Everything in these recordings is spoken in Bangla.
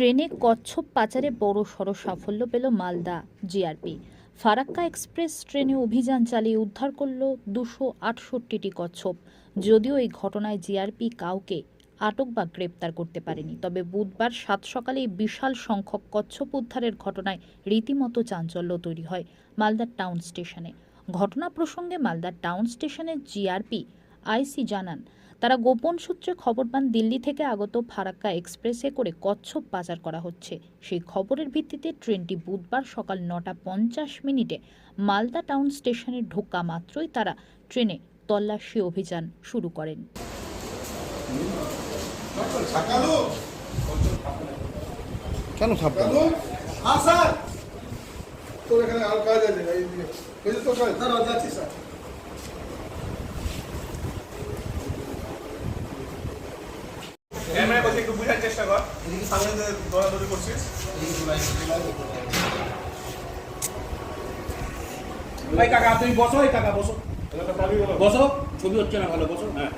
ট্রেনে কচ্ছপ পাচারে বড় সড় সাফল্য পেল মালদা জিআরপি। ফারাক্কা এক্সপ্রেস ট্রেনে অভিযান চালিয়ে উদ্ধার করল দুশো আটষট্টিটি কচ্ছপ। যদিও এই ঘটনায় জিআরপি কাউকে আটক বা গ্রেপ্তার করতে পারেনি। তবে বুধবার সাত সকালে বিশাল সংখ্যক কচ্ছপ উদ্ধারের ঘটনায় রীতিমতো চাঞ্চল্য তৈরি হয় মালদার টাউন স্টেশনে। ঘটনা প্রসঙ্গে মালদার টাউন স্টেশনের জিআরপি আইসি জানান তারা গোপন সূত্রে খবর পান দিল্লি থেকে আগত ফারাক্কা এক্সপ্রেসে করে কচ্ছপ পাচার করা হচ্ছে। সেই খবরের ভিত্তিতে ট্রেনটি বুধবার সকাল নটা পঞ্চাশ মিনিটে মালদা টাউন স্টেশনে ঢোকা মাত্রই তারা ট্রেনে তল্লাশি অভিযান শুরু করেন। কেন ছাপবেন স্যার। তোর এখানে আর কাজ আছে এই যে এই কাজ। না না যাচ্ছি স্যার। ক্যামেরা করতে একটু বোঝার চেষ্টা কর। সামনে দিয়ে দৌড়াদৌড়ি করছিস। ভাই কাকা তুমি বসো এই কাকা বসো। বসো ছবি হচ্ছে না ভালো বসো। হ্যাঁ।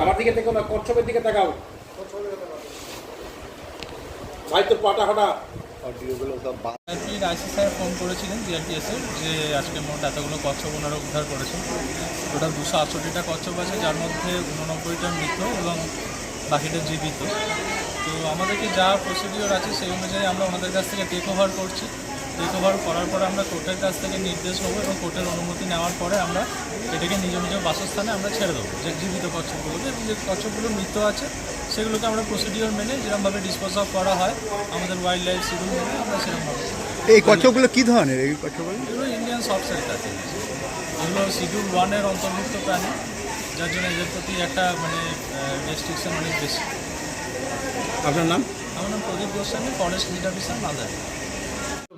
আমার দিকে দেখো না কচ্ছপের দিকে তাকাও। ভাই তোর পাটা হাঁটা জিআরপির আইসি স্যার ফোন করেছিলেন জিআরপিএসের যে আজকে মোট এতগুলো কচ্ছপ ওনারা উদ্ধার করেছেন। টোটাল দুশো আটষট্টিটা কচ্ছপ আছে, যার মধ্যে উননব্বইটা মৃত এবং বাকিটা জীবিত। তো আমাদেরকে যা প্রসিডিওর আছে সেই অনুযায়ী আমরা ওনাদের কাছ থেকে টেক ওভার করছি। টেক ওভার করার পরে আমরা কোর্টের কাছ থেকে নির্দেশ নেব এবং কোর্টের অনুমতি নেওয়ার পরে আমরা এটাকে নিজ নিজ বাসস্থানে আমরা ছেড়ে দেবো, যে জীবিত কচ্ছপগুলোকে এবং যে কচ্ছপগুলো মৃত আছে সেগুলোকে আমরা প্রসিডিওর মেনে যেরকমভাবে ডিসপোজ অফ করা হয়, আমাদের ওয়াইল্ড লাইফ শিডিউল মেনে আমরা সেরকমভাবে এই কচ্ছপগুলো কি ধরনের? এই কচ্ছপগুলো? ইন্ডিয়ান সফটওয়্যার কাছে এগুলো শিডিউল ওয়ানের অন্তর্ভুক্ত প্রাণী যার জন্য এদের প্রতি একটা মানে রেস্ট্রিকশন অনেক বেশি। আপনার নাম? আমার নাম Pradip Goswami forest lead officer Malda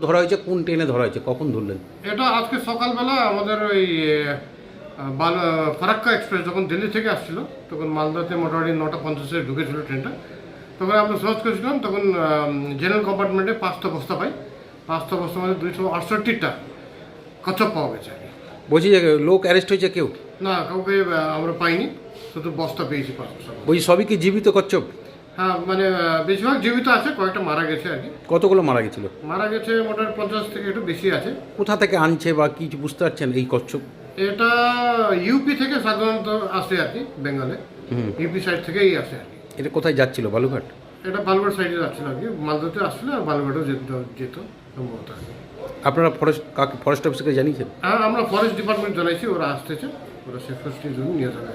ধরা হয়েছে কোন ট্রেনে ধরা হয়েছে? কখন ধরলেন? এটা আজকে সকালবেলা আমাদের ওই বাল ফারাক্কা এক্সপ্রেস যখন দিল্লি থেকে আসছিল তখন মালদাতে মোটামুটি নটা পঞ্চাশে ঢুকেছিল ট্রেনটা। তখন আমরা সার্চ করেছিলাম তখন জেনারেল কম্পার্টমেন্টে পাঁচটা বস্তা পাই। পাঁচটা বস্তার মধ্যে দুইশো আটষট্টিটা কচ্ছপ পাওয়া গেছে। বলছি যে লোক অ্যারেস্ট হয়েছে কেউ? না কাউকে আমরা পাইনি শুধু বস্তা পেয়েছি পাঁচ বস্তা। বলছি সবই কি জীবিত কচ্ছপ? হ্যাঁ মানে বেশিরভাগ জীবিত আছে কয়েকটা মারা গেছে আর কি। কতগুলো মারা গেছিল? মারা গেছে মোটামুটি পঞ্চাশ থেকে একটু বেশি আছে। কোথা থেকে আনছে বা কিছু বুঝতে পারছেন এই কচ্ছপ? এটা ইউপি থেকে সাধারণত আসে আর কি বেঙ্গলে। ইউপি সাইড থেকেই আসে আর কি। এটা কোথায় যাচ্ছিল বালুঘাট এটা বালুঘাট সাইডে যাচ্ছিল আর কি মালদাতে আসছিল আর বালুঘাটও যেত যেত। সম্ভবত আপনারা ফরেস্ট কাকে ফরেস্ট অফিসকে জানিয়েছেন হ্যাঁ আমরা ফরেস্ট ডিপার্টমেন্ট জানাইছি ওরা আসতেছে ওরা সেফেস্টির জন্য নিয়ে যাবে।